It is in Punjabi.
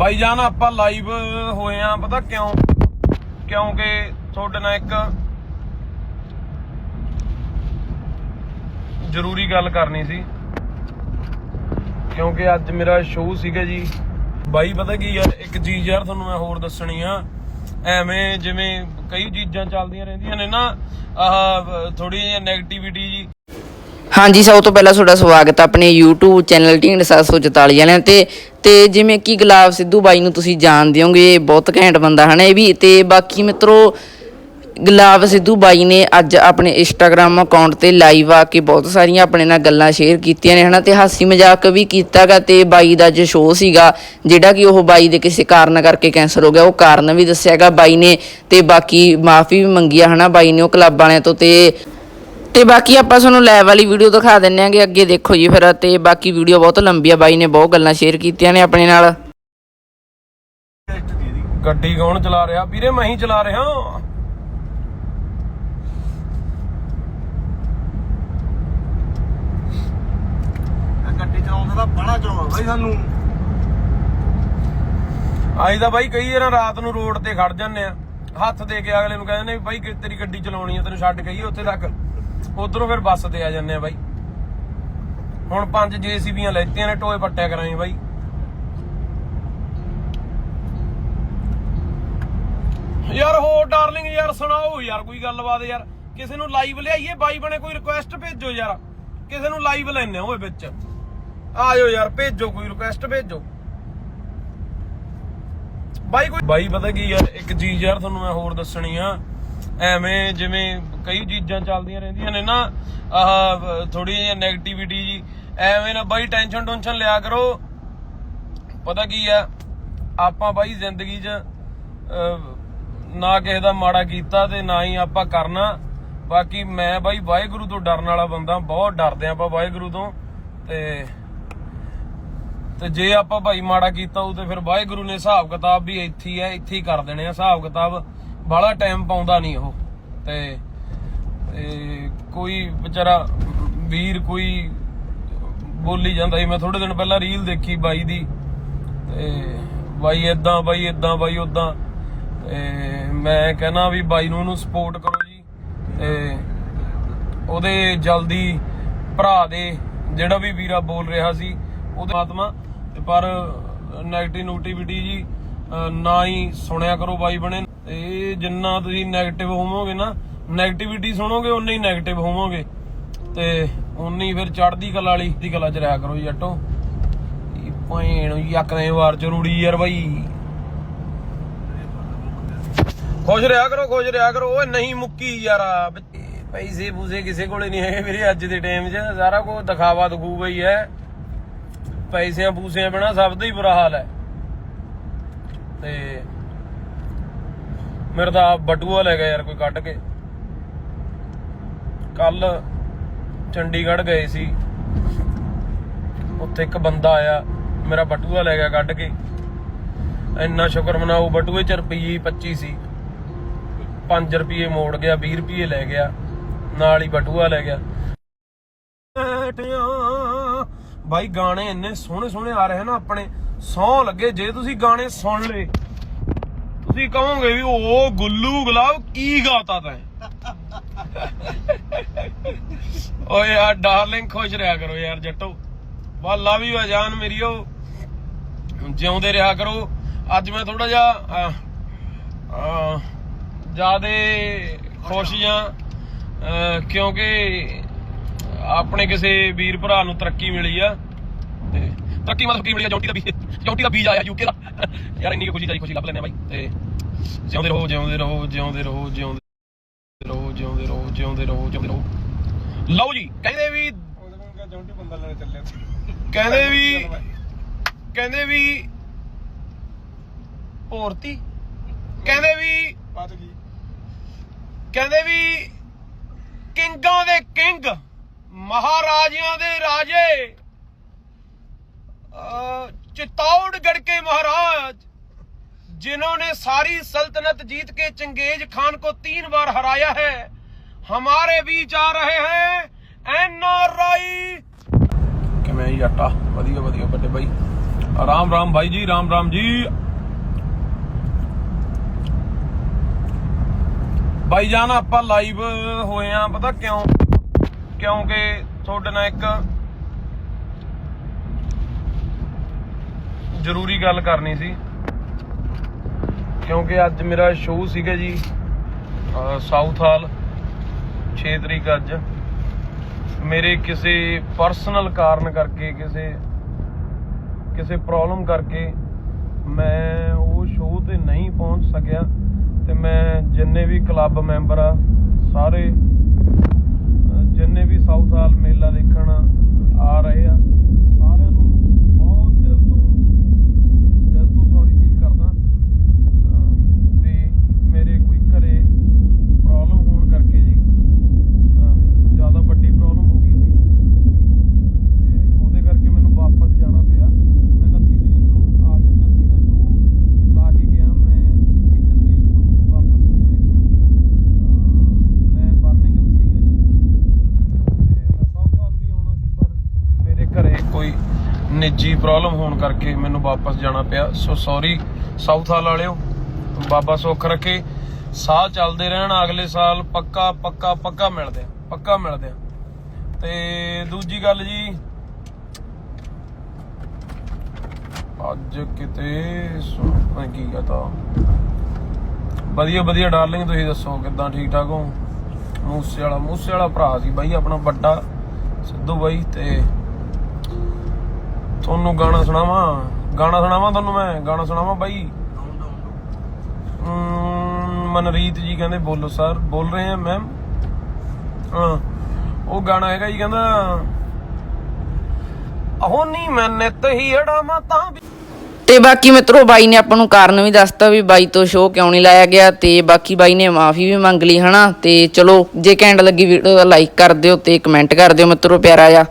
ਬਾਈ ਜਾਨ, ਆਪਾਂ ਲਾਈਵ ਹੋਏ ਆ, ਪਤਾ ਕਿਉਂ? ਕਿਉਂਕਿ ਤੁਹਾਡੇ ਨਾਲ ਇੱਕ ਜ਼ਰੂਰੀ ਗੱਲ ਕਰਨੀ ਸੀ। ਕਿਉਂਕਿ ਅੱਜ ਮੇਰਾ ਸ਼ੋਅ ਸੀਗਾ ਜੀ। ਬਾਈ, ਪਤਾ ਕੀ ਯਾਰ, ਇੱਕ ਚੀਜ਼ ਯਾਰ ਤੁਹਾਨੂੰ ਮੈਂ ਹੋਰ ਦੱਸਣੀ ਆ। ਐਵੇਂ ਜਿਵੇਂ ਕਈ ਚੀਜ਼ਾਂ ਚੱਲਦੀਆਂ ਰਹਿੰਦੀਆਂ ਨੇ ਨਾ, ਆਹ ਥੋੜੀ ਜਿਹੀ 네ਗੇਟਿਵਿਟੀ ਜੀ। ਹਾਂਜੀ, ਸਭ ਤੋਂ ਪਹਿਲਾਂ ਤੁਹਾਡਾ ਸਵਾਗਤ ਹੈ ਆਪਣੇ YouTube ਚੈਨਲ ਟਿੰਡ 744 ਵਾਲਿਆਂ ਤੇ। ਤੇ ਜਿਵੇਂ ਕਿ ਗੁਲਾਬ ਸਿੱਧੂ ਬਾਈ ਨੂੰ ਤੁਸੀਂ ਜਾਣਦੇ ਹੋਗੇ ਬਹੁਤ ਘੈਂਟ ਬੰਦਾ ਹਨਾ ਇਹ ਵੀ। ਤੇ ਬਾਕੀ ਮਿੱਤਰੋ, ਗੁਲਾਬ ਸਿੱਧੂ ਬਾਈ ਨੇ ਅੱਜ ਆਪਣੇ ਇੰਸਟਾਗ੍ਰam ਅਕਾਊਂਟ ਤੇ ਲਾਈਵ ਆ ਕੇ ਬਹੁਤ ਸਾਰੀਆਂ ਆਪਣੇ ਨਾਲ ਗੱਲਾਂ ਸ਼ੇਅਰ ਕੀਤੀਆਂ ਨੇ ਹਨਾ। ਤੇ ਹਾਸੀ ਮਜ਼ਾਕ ਵੀ ਕੀਤਾਗਾ ਤੇ ਬਾਈ ਦਾ ਜੋ ਸ਼ੋਅ ਸੀਗਾ, ਜਿਹੜਾ ਕਿ ਉਹ ਬਾਈ ਦੇ ਕਿਸੇ ਕਾਰਨ ਕਰਕੇ ਕੈਂਸਲ ਹੋ ਗਿਆ, ਉਹ ਕਾਰਨ ਵੀ ਦੱਸਿਆਗਾ ਬਾਈ ਨੇ। ਤੇ ਬਾਕੀ ਮਾਫੀ ਵੀ ਮੰਗੀ ਆ ਹਨਾ ਬਾਈ ਨੇ ਉਹ ਕਲੱਬ ਵਾਲਿਆਂ ਤੋਂ ਤੇ ਤੇ ਬਾਕੀ ਆਪਾਂ ਤੁਹਾਨੂੰ ਲੈਬ ਵਾਲੀ ਵੀਡੀਓ ਦਿਖਾ ਦਿੰਨੇ ਆਂਗੇ ਅੱਗੇ ਦੇਖੋ ਜੀ ਫਿਰ ਤੇ ਬਾਕੀ ਵੀਡੀਓ ਬਹੁਤ ਲੰਬੀ ਆ ਬਾਈ ਨੇ ਬਹੁਤ ਗੱਲਾਂ ਸ਼ੇਅਰ ਕੀਤੀਆਂ ਨੇ ਆਪਣੇ ਨਾਲ। ਗੱਡੀ ਕੌਣ ਚਲਾ ਰਿਹਾ? ਵੀਰੇ ਮੈਂ ਹੀ ਚਲਾ ਰਿਹਾ। ਗੱਡੀ ਚਲਾਉਣ ਦਾ ਬੜਾ ਚਾਅ ਬਾਈ ਸਾਨੂੰ। ਆਈ ਤਾਂ ਬਾਈ ਕਈ ਵਾਰ ਰਾਤ ਨੂੰ ਰੋਡ ਤੇ ਖੜ ਜਾਂਦੇ ਆ। ਹੱਥ ਦੇ ਕੇ ਅਗਲੇ ਨੂੰ ਕਹਿੰਦੇ ਨੇ ਵੀ ਬਾਈ ਕਿ ਤੇਰੀ ਗੱਡੀ ਚਲਾਉਣੀ ਆ ਤੈਨੂੰ ਛੱਡ ਕੇ ਹੀ ਉੱਥੇ ਤੱਕ। ਉਧਰੋਂ ਫਿਰ ਬੱਸ ਤੇ ਆ ਜਾਂਦੇ ਆ ਬਾਈ। ਹੁਣ ਪੰਜ ਜੀਸੀਬੀਆਂ ਲੈਤੀਆਂ ਨੇ, ਟੋਏ ਪੱਟਿਆ ਕਰਾਂਗੇ ਬਾਈ। ਯਾਰ ਹੋ ਡਾਰਲਿੰਗ ਯਾਰ, ਸੁਣਾਓ ਯਾਰ, ਕੋਈ ਗੱਲਬਾਤ ਯਾਰ। ਕਿਸੇ ਨੂੰ ਲਾਈਵ ਲਿਆਈਏ, ਬਾਈ ਬਣੇ ਕੋਈ ਰਿਕੁਐਸਟ ਭੇਜੋ ਯਾਰ। ਕਿਸੇ ਨੂੰ ਲਾਈਵ ਲੈਣੇ ਓਏ ਵਿੱਚ। ਆਜੋ ਯਾਰ, ਭੇਜੋ ਕੋਈ ਰਿਕੁਐਸਟ ਭੇਜੋ। ਬਾਈ ਕੋਈ ਬਾਈ ਪਤਾ ਕੀ ਯਾਰ, ਇੱਕ ਚੀਜ਼ ਯਾਰ ਤੁਹਾਨੂੰ ਮੈਂ ਹੋਰ ਦੱਸਣੀ ਆ। ਐਵੇਂ ਜਿਵੇਂ ਕਈ ਚੀਜ਼ਾਂ ਚੱਲਦੀਆਂ ਰਹਿੰਦੀਆਂ ਨੇ ਨਾ, ਆਹ ਥੋੜੀ ਜਿਹੀ 네ਗੇਟਿਵਿਟੀ ਜੀ, ਐਵੇਂ ਨਾ ਬਾਈ ਟੈਨਸ਼ਨ ਟੈਨਸ਼ਨ ਲਿਆ ਕਰੋ। ਪਤਾ ਕੀ ਆ, ਆਪਾਂ ਬਾਈ ਜ਼ਿੰਦਗੀ 'ਚ ਨਾ ਕਿਸੇ ਦਾ ਮਾੜਾ ਕੀਤਾ ਤੇ ਨਾ ਹੀ ਆਪਾਂ ਕਰਨਾ। ਬਾਕੀ ਮੈਂ ਬਾਈ ਵਾਹਿਗੁਰੂ ਤੋਂ ਡਰਨ ਵਾਲਾ ਬੰਦਾ, ਬਹੁਤ ਡਰਦੇ ਆਪਾਂ ਵਾਹਿਗੁਰੂ ਤੋਂ। ਤੇ ਤੇ ਜੇ ਆਪਾਂ ਭਾਈ ਮਾੜਾ ਕੀਤਾ ਉਹ ਤੇ ਫਿਰ ਵਾਹਿਗੁਰੂ ਨੇ ਹਿਸਾਬ ਕਿਤਾਬ ਵੀ ਇੱਥੇ ਹੀ ਹੈ, ਇੱਥੇ ਹੀ ਕਰ ਦੇਣੇ ਆ। ਹਿਸਾਬ ਕਿਤਾਬ ਬਾਹਲਾ ਟਾਈਮ ਪਾਉਂਦਾ ਨਹੀਂ ਉਹ। ਤੇ ਕੋਈ ਵਿਚਾਰਾ ਵੀਰ ਕੋਈ ਬੋਲੀ ਜਾਂਦਾ ਸੀ। ਮੈਂ ਥੋੜੇ ਦਿਨ ਪਹਿਲਾਂ ਰੀਲ ਦੇਖੀ ਬਾਈ ਦੀ। ਤੇ ਬਾਈ ਇਦਾਂ ਬਾਈ ਇਦਾਂ ਬਾਈ ਉਦਾਂ ਤੇ ਮੈਂ ਕਹਿੰਦਾ ਵੀ ਬਾਈ ਨੂੰ ਉਹਨੂੰ ਸਪੋਰਟ ਕਰੋ ਜੀ। ਤੇ ਉਹਦੇ ਜਲਦੀ ਭਰਾ ਦੇ ਜਿਹੜਾ ਵੀ ਵੀਰਾ ਬੋਲ ਰਿਹਾ ਸੀ, ਉਹਦੇ ਆਤਮਾ। ਤੇ ਪਰ ਨੋਟੀਵਿਟੀ ਜੀ ਨਾ ਹੀ ਸੁਣਿਆ ਕਰੋ ਬਾਈ ਬਣੇ। ਇਹ ਜਿੰਨਾ ਤੁਸੀਂ ਨੈਗੇਟਿਵ ਹੋਵੋਗੇ ਨਾ 네ਗੇਟਿਵਿਟੀ ਸੁਣੋਗੇ ਉਨਾ ਹੀ 네ਗੇਟਿਵ ਹੋਵੋਗੇ। ਤੇ ਉਨੀ ਫਿਰ ਚੜਦੀ ਕਲਾ ਵਾਲੀ ਦੀ ਕਲਾ ਚ ਰਿਆ ਕਰੋ ਜੱਟੋ। ਇਹ ਭੈਣ ਯਕਨੇ ਵਾਰ ਚ ਯਾਰ ਬਾਈ। ਖੁਸ਼ ਰਿਆ ਕਰੋ, ਖੁਸ਼ ਰਿਆ ਕਰੋ। ਓਏ ਨਹੀਂ ਮੁੱਕੀ ਯਾਰਾ ਪੈਸੇ ਪੂਸੇ ਕਿਸੇ ਕੋਲੇ ਨਹੀਂ ਹੈਗੇ ਵੀਰੇ ਅੱਜ ਦੇ ਟਾਈਮ 'ਚ। ਸਾਰਾ ਕੁਝ ਦਿਖਾਵਾ ਦਖੂਵਾ ਹੀ ਹੈ ਪੈਸਿਆਂ ਪੂਸਿਆਂ ਬਿਨਾ ਸਭ ਦਾ ਹੀ ਬੁਰਾ ਹਾਲ ਹੈ ਤੇ ਮੇਰਾ ਤਾਂ ਆਪ ਬਟੂਆ ਲੈ ਗਿਆ ਯਾਰ ਕੋਈ ਕੱਢ ਕੇ। ਕੱਲ ਚੰਡੀਗੜ੍ਹ ਗਏ ਸੀ। ਉੱਥੇ ਇੱਕ ਬੰਦਾ ਆਇਆ, ਮੇਰਾ ਬਟੂਆ ਲੈ ਗਿਆ ਕੱਢ ਕੇ। ਇੰਨਾ ਸ਼ੁਕਰ ਮਨਾਓ ਬਟੂਏ ਚ ਰੁਪਈਏ 25 ਸੀ। 5 ਰੁਪਏ ਮੋੜ ਗਿਆ 20 ਰੁਪਏ ਲੈ ਗਿਆ, ਨਾਲ ਹੀ ਬਟੂਆ ਲੈ ਗਿਆ। ਬਾਈ, ਗਾਣੇ ਇੰਨੇ ਸੋਹਣੇ ਸੋਹਣੇ ਆ ਰਹੇ ਨਾ ਆਪਣੇ। ਸੌ ਲੱਗੇ, ਜੇ ਤੁਸੀਂ ਗਾਣੇ ਸੁਣ ਲਏ। ਤੁਸੀਂ ਕਹੋਗੇ ਵੀ ਉਹ ਗੁੱਲੂ ਗੁਲਾਬ ਕੀ ਗਾਤਾ ਤੈਂ? ਓਏ ਯਾਰ ਡਾਰਲਿੰਗ ਖੁਸ਼ ਰਿਹਾ ਕਰੋ ਯਾਰ ਜੱਟੋ। ਵਾ ਲਵ ਯੂ ਜਾਨ ਮੇਰੀਓ ਜਿਉਂਦੇ ਰਿਹਾ ਕਰੋ। ਅੱਜ ਮੈਂ ਥੋੜਾ ਜਿਹਾ ਜਿਆਦੇ ਅਹ, ਕਿਉਂਕਿ ਆਪਣੇ ਕਿਸੇ ਵੀਰ ਭਰਾ ਨੂੰ ਤਰੱਕੀ ਮਿਲੀ ਆ। ਤੇ ਤਰੱਕੀ ਮਤਲਬ ਕੀ ਮਿਲੀ ਆ ਜੌਂਟੀ ਦਾ ਵੀ ਜੌਂਟੀ ਦਾ ਬੀਜ ਆਇਆ ਯੂਕੇ ਦਾ। ਯਾਰ ਇੰਨੀ ਖੁਸ਼ੀ ਚਾਹੀ ਖੁਸ਼ੀ ਲੱਭ ਲੈਣੇ ਆ ਬਾਈ। ਤੇ ਜਿਉਂਦੇ ਰਹੋ ਜਿਉਂਦੇ ਰਹੋ ਜਿਉਂਦੇ ਰਹੋ ਜਿਉਂਦੇ ਰਹੋ ਜਿਉਂਦੇ ਰਹੋ ਜਿਉਂਦੇ ਰਹੋ ਜਿਉਂਦੇ ਰਹੋ। ਲਓ ਜੀ ਕਹਿੰਦੇ ਵੀ ਜੌਂਟੀ ਬੰਦਾ ਲੈਣ ਚੱਲਿਆ ਕਹਿੰਦੇ ਵੀ ਕਹਿੰਦੇ ਵੀ ਭੋਰਤੀ। ਕਹਿੰਦੇ ਵੀ ਪਤ ਗਈ। ਕਹਿੰਦੇ ਵੀ ਕਿੰਗਾਂ ਦੇ ਕਿੰਗ ਮਹਾਰਾਜਿਆਂ ਦੇ ਰਾਜੇ। चित्तौड़गढ़ के महाराज जिन्होंने सारी सल्तनत जीत के चंगेज खान को तीन बार हराया है हमारे बीच आ रहे हैं एनआरआई ਕਿਵੇਂ ਜੀ ਆਟਾ ਵਧੀਆ ਵਧੀਆ ਵੱਡੇ ਬਾਈ ਰਾਮ ਰਾਮ ਭਾਈ ਜੀ ਰਾਮ ਰਾਮ ਜੀ ਭਾਈ ਜਾਨ ਆਪਾਂ ਲਾਈਵ ਹੋਏ ਆ ਪਤਾ ਕਿਉਂ ਕਿਉਂਕਿ ਤੁਹਾਡੇ ਨਾਲ ਇੱਕ ਜ਼ਰੂਰੀ ਗੱਲ ਕਰਨੀ ਸੀ। ਕਿਉਂਕਿ ਅੱਜ ਮੇਰਾ ਸ਼ੋਅ ਸੀਗਾ ਜੀ ਸਾਊਥ ਹਾਲ 6 ਤਰੀਕ ਅੱਜ। ਮੇਰੇ ਕਿਸੇ ਪਰਸਨਲ ਕਾਰਨ ਕਰਕੇ, ਕਿਸੇ ਕਿਸੇ ਪ੍ਰੋਬਲਮ ਕਰਕੇ ਮੈਂ ਉਹ ਸ਼ੋਅ ਤੇ ਨਹੀਂ ਪਹੁੰਚ ਸਕਿਆ ਤੇ ਮੈਂ ਜਿੰਨੇ ਵੀ ਕਲੱਬ ਮੈਂਬਰ ਆ, ਸਾਰੇ ਅਹ ਜਿੰਨੇ ਵੀ ਸਾਊਥ ਹਾਲ ਮੇਲਾ ਦੇਖਣ ਆ ਰਹੇ ਆ ਸਾਰਿਆਂ ਨੂੰ ਬਹੁਤ ਦਿਲ ਤੋਂ ਦਿਲ ਤੋਂ ਸੌਰੀ ਫੀਲ ਕਰਦਾ ਅਹ ਤੇ ਮੇਰੇ ਕੋਈ ਘਰੇ ਪ੍ਰੋਬਲਮ ਹੋਣ ਕਰਕੇ ਜੀ ਅਹ ਜ਼ਿਆਦਾ ਵੱਡੀ ਪ੍ਰੋਬਲਮ ਹੋ ਗਈ ਸੀ ਤੇ ਉਹਦੇ ਕਰਕੇ ਮੈਨੂੰ ਵਾਪਸ ਜਾਣਾ ਪਿਆ ਮੈਂ 29 ਤਰੀਕ ਨੂੰ ਆ ਗਿਆ 29 ਦਾ ਸ਼ੋਅ ਲਾ ਕੇ ਗਿਆ ਮੈਂ 1 ਤਰੀਕ ਨੂੰ ਵਾਪਸ ਗਿਆ ਇੱਥੋਂ। ਅਹ ਮੈਂ ਬਰਮਿੰਗਮ ਸੀਗਾ ਜੀ ਤੇ ਮੈਂ ਸਾਊਥ ਹਾਲ ਵੀ ਆਉਣਾ ਸੀ ਪਰ ਮੇਰੇ ਘਰੇ ਕੋਈ ਨਿੱਜੀ ਪ੍ਰੋਬਲਮ ਹੋਣ ਕਰਕੇ ਮੈਨੂੰ ਵਾਪਸ ਜਾਣਾ ਪਿਆ। ਸੋ ਸੌਰੀ ਸਾਊਥ ਹਾਲ ਵਾਲਿਓ, ਬਾਬਾ ਸੁੱਖ ਰੱਖੇ। ਸਾਹ ਚੱਲਦੇ ਰਹਿਣ, ਅਗਲੇ ਸਾਲ ਪੱਕਾ ਪੱਕਾ ਪੱਕਾ ਮਿਲਦੇ ਆ ਪੱਕਾ ਮਿਲਦੇ ਆ ਤੇ ਦੂਜੀ ਗੱਲ ਜੀ, ਅੱਜ ਕਿਤੇ ਸੁਣ ਕੀ ਕਹਤਾ? ਵਧੀਆ ਵਧੀਆ ਡਾਰਲਿੰਗ ਤੁਸੀਂ ਦੱਸੋ, ਕਿਦਾਂ ਠੀਕ ਠਾਕ ਹੋ? ਮੂਸੇ ਵਾਲਾ ਮੂਸੇ ਵਾਲਾ ਭਰਾ ਸੀ ਬਾਈ, ਆਪਣਾ ਵੱਡਾ, ਸਿੱਧੂ ਬਾਈ ਤੇ ਤੁਹਾਨੂੰ ਗਾਣਾ ਸੁਣਾਵਾਂ? ਗਾਣਾ ਸੁਣਾਵਾਂ ਤੁਹਾਨੂੰ ਮੈਂ? ਗਾਣਾ ਸੁਣਾਵਾਂ ਬਾਈ? ਮਨਰੀਤ ਜੀ ਕਹਿੰਦੇ ਬੋਲੋ ਸਰ। ਬੋਲ ਰਹੇ ਆ ਮੈਮ ਉਹ ਗਾਣਾ ਹੈਗਾ ਜੀ ਕਹਿੰਦਾ, ਅਹੋ ਨਹੀਂ ਮੈਂ ਨਿਤ ਹੀ ਅੜਾਵਾਂ ਤਾਂ ਤੇ ਬਾਕੀ ਮਿੱਤਰੋ, ਬਾਈ ਨੇ ਆਪਾਂ ਨੂੰ ਕਾਰਨ ਵੀ ਦੱਸਤਾ ਵੀ ਬਾਈ ਤੋਂ ਸ਼ੋਅ ਕਿਉਂ ਨਹੀਂ ਲਾਇਆ ਗਿਆ ਤੇ ਬਾਕੀ ਬਾਈ ਨੇ ਮਾਫੀ ਵੀ ਮੰਗ ਲਈ, ਹਨਾ? ਤੇ ਚਲੋ, ਜੇ ਘੈਂਟ ਲੱਗੀ ਵੀਡੀਓ ਦਾ ਲਾਈਕ ਕਰ ਦਿਓ ਤੇ ਕਮੈਂਟ ਕਰ ਦਿਓ ਮਿੱਤਰੋ, ਪਿਆਰਾ ਜਿਹਾ।